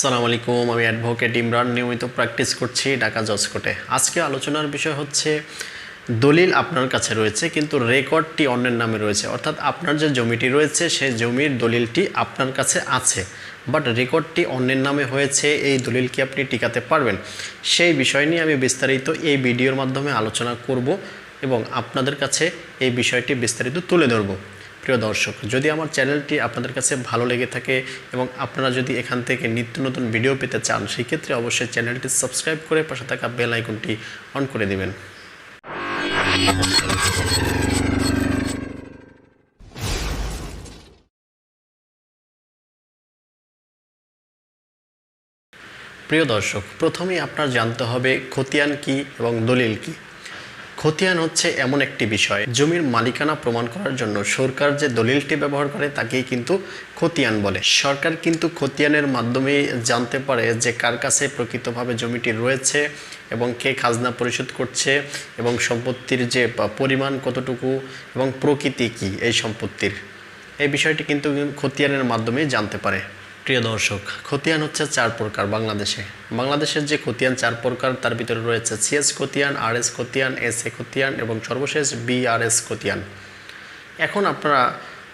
সালাম আলাইকুম, আমি অ্যাডভোকেট ইমরান নিয়মিত প্র্যাকটিস করছি ঢাকা জজ কোর্টে আজকে আলোচনার বিষয় হচ্ছে, দলিল আপনার কাছে রয়েছে, কিন্তু রেকর্ডটি অন্যের নামে রয়েছে। অর্থাৎ আপনার যে জমিটি রয়েছে, সেই জমির দলিলটি আপনার কাছে আছে, বাট রেকর্ডটি অন্যের নামে হয়েছে, এই দলিল কি আপনি টিকাতে পারবেন? সেই বিষয় নিয়ে আমি বিস্তারিত এই ভিডিওর মাধ্যমে আলোচনা করব এবং আপনাদের কাছে এই বিষয়টি বিস্তারিত তুলে ধরব। প্রিয় দর্শক, যদি আমার চ্যানেলটি আপনাদের কাছে ভালো লেগে থাকে এবং আপনারা যদি এখান থেকে নিত্য নতুন ভিডিও পেতে চান, সেই ক্ষেত্রে অবশ্যই চ্যানেলটি সাবস্ক্রাইব করে পাশে থাকা বেল আইকনটি অন করে দিবেন। প্রিয় দর্শক, প্রথমেই আপনার জানতে হবে খতিয়ান কি এবং দলিল কি? খতিয়ান হচ্ছে এমন একটি বিষয়। জমির মালিকানা প্রমাণ করার জন্য সরকার যে দলিলটি ব্যবহার করে তাকেই কিন্তু খতিয়ান বলে। সরকার কিন্তু খতিয়ানের মাধ্যমে জানতে পারে যে কার কাছে প্রকৃতভাবে জমিটি রয়েছে এবং কে খাজনা পরিশোধ করছে এবং সম্পত্তির যে পরিমাণ কতটুকু এবং প্রকৃতি কি এই সম্পত্তির। এই বিষয়টি কিন্তু খতিয়ানের মাধ্যমে জানতে পারে। প্রিয় দর্শক, খতিয়ান হচ্ছে চার প্রকার বাংলাদেশে। বাংলাদেশের যে খতিয়ান চার প্রকার, তার ভিতরে রয়েছে সিএস খতিয়ান আর এস খতিয়ান এস এ খতিয়ান এবং সর্বশেষ বিআরএস খতিয়ান। এখন আপনারা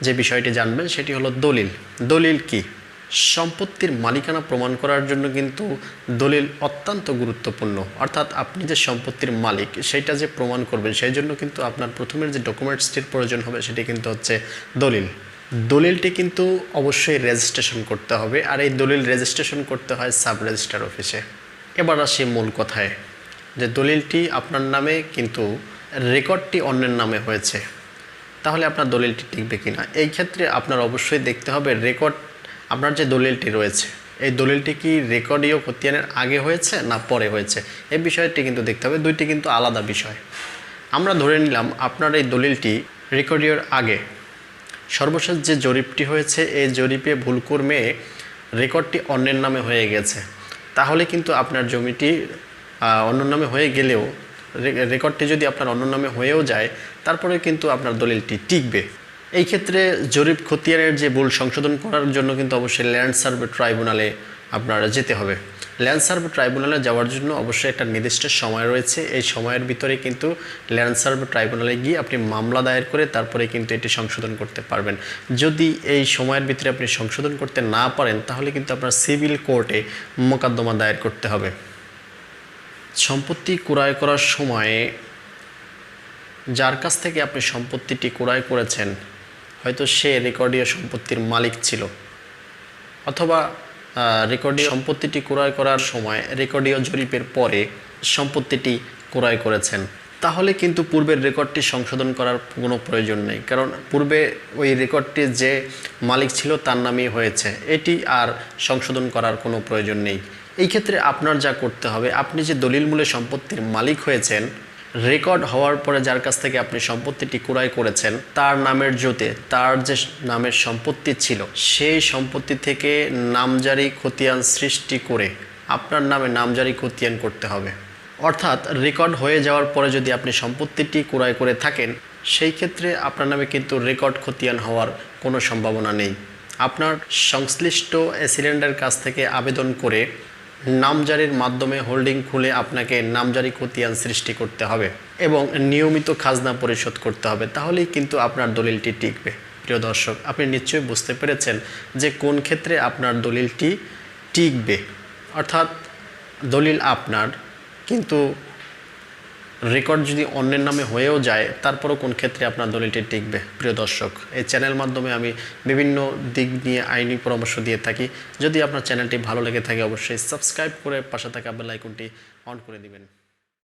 যে বিষয়টি জানবেন, সেটি হলো দলিল। দলিল কি? সম্পত্তির মালিকানা প্রমাণ করার জন্য কিন্তু দলিল অত্যন্ত গুরুত্বপূর্ণ। অর্থাৎ আপনি যে সম্পত্তির মালিক, সেটা যে প্রমাণ করবেন, সেই জন্য কিন্তু আপনার প্রথমের যে ডকুমেন্টসটির প্রয়োজন হবে, সেটি কিন্তু হচ্ছে দলিল। দলিলটি কিন্তু অবশ্যই রেজিস্ট্রেশন করতে হবে। আর এই দলিল রেজিস্ট্রেশন করতে হয় সাব রেজিস্ট্রার অফিসে এবার আসি মূল কথায়, যে দলিলটি আপনার নামে কিন্তু রেকর্ডটি অন্যের নামে হয়েছে। তাহলে আপনার দলিলটি টিকবে কিনা? এই ক্ষেত্রে আপনার অবশ্যই দেখতে হবে রেকর্ড আপনার যে দলিলটি রয়েছে, এই দলিলটি কি রেকর্ডীয় খতিয়ানের আগে হয়েছে না পরে হয়েছে? এই বিষয়টি কিন্তু দেখতে হবে। দুইটি কিন্তু আলাদা বিষয়। আমরা ধরে নিলাম আপনার এই দলিলটি রেকর্ডীয়র আগে। সর্বশেষ যে জরিপটি হয়েছে, এই জরিপে ভুলকর্মে রেকর্ডটি অন্যের নামে হয়ে গেছে। তাহলে কিন্তু আপনার জমিটি অন্য নামে হয়ে গেলেও রেকর্ডটি যদি আপনার অন্য নামে হয়েও যায়, তারপরে কিন্তু আপনার দলিলটি টিকবে। এই ক্ষেত্রে জরিপ খতিয়ানের যে ভুল সংশোধন করার জন্য কিন্তু অবশ্যই ল্যান্ড সার্ভে ট্রাইব্যুনালে আপনার যেতে হবে। ল্যান্ড ট্রাইব্যুনালে যাওয়ার জন্য অবশ্যই একটা নির্দিষ্ট সময় রয়েছে। এই সময়ের ভিতরে কিন্তু ল্যান্ড সার্ভে ট্রাইব্যুনালে গিয়ে আপনি মামলা দায়ের করে তারপরে কিন্তু এটি সংশোধন করতে পারবেন। যদি এই সময়ের ভিতরে আপনি সংশোধন করতে না পারেন, তাহলে কিন্তু আপনার সিভিল কোর্টে মোকদ্দমা দায়ের করতে হবে। সম্পত্তি ক্রয় করার সময়ে যার কাছ থেকে আপনি সম্পত্তিটি ক্রয় করেছেন, হয়তো সে রেকর্ডীয় সম্পত্তির মালিক ছিল। অথবা রেকর্ডীয় সম্পত্তিটি ক্রয় করার সময়, রেকর্ডীয় জরিপের পরে সম্পত্তিটি ক্রয় করেছেন। তাহলে কিন্তু পূর্বের রেকর্ডটি সংশোধন করার কোনো প্রয়োজন নেই, কারণ পূর্বে ওই রেকর্ডটি যে মালিক ছিল তার নামেই হয়েছে। এটি আর সংশোধন করার কোনো প্রয়োজন নেই। এই ক্ষেত্রে আপনার যা করতে হবে, আপনি যে দলিল মূলে সম্পত্তির মালিক হয়েছেন রেকর্ড হওয়ার পরে যার কাছ থেকে আপনি সম্পত্তিটি ক্রয় করেছেন, তার নামের জোতে তার যে নামের সম্পত্তি ছিল, সেই সম্পত্তি থেকে নামজারি খতিয়ান সৃষ্টি করে আপনার নামে নামজারি খতিয়ান করতে হবে। অর্থাৎ রেকর্ড হয়ে যাওয়ার পরে যদি আপনি সম্পত্তিটি ক্রয় করে থাকেন, সেই ক্ষেত্রে আপনার নামে কিন্তু রেকর্ড খতিয়ান হওয়ার কোনো সম্ভাবনা নেই। আপনার সংশ্লিষ্ট এসিলেন্ডার কাছ থেকে আবেদন করে নামজারির মাধ্যমে হোল্ডিং খুলে আপনাকে নামজারি খতিয়ান সৃষ্টি করতে হবে এবং নিয়মিত খাজনা পরিশোধ করতে হবে, তাহলেই কিন্তু আপনার দলিলটি টিকবে। প্রিয় দর্শক, আপনি নিশ্চয়ই বুঝতে পেরেছেন যে কোন ক্ষেত্রে আপনার দলিলটি টিকবে। অর্থাৎ দলিল আপনার, কিন্তু রেকর্ড যদি অন্যের নামে হয়েও যায়, তারপরও কোন ক্ষেত্রে আপনার দলিলটি টিকবে? প্রিয় দর্শক, এই চ্যানেল মাধ্যমে আমি বিভিন্ন দিক নিয়ে আইনি পরামর্শ দিয়ে থাকি। যদি আপনার চ্যানেলটি ভালো লেগে থাকে, অবশ্যই সাবস্ক্রাইব করে পাশে থাকা বেল আইকনটি অন করে দিবেন।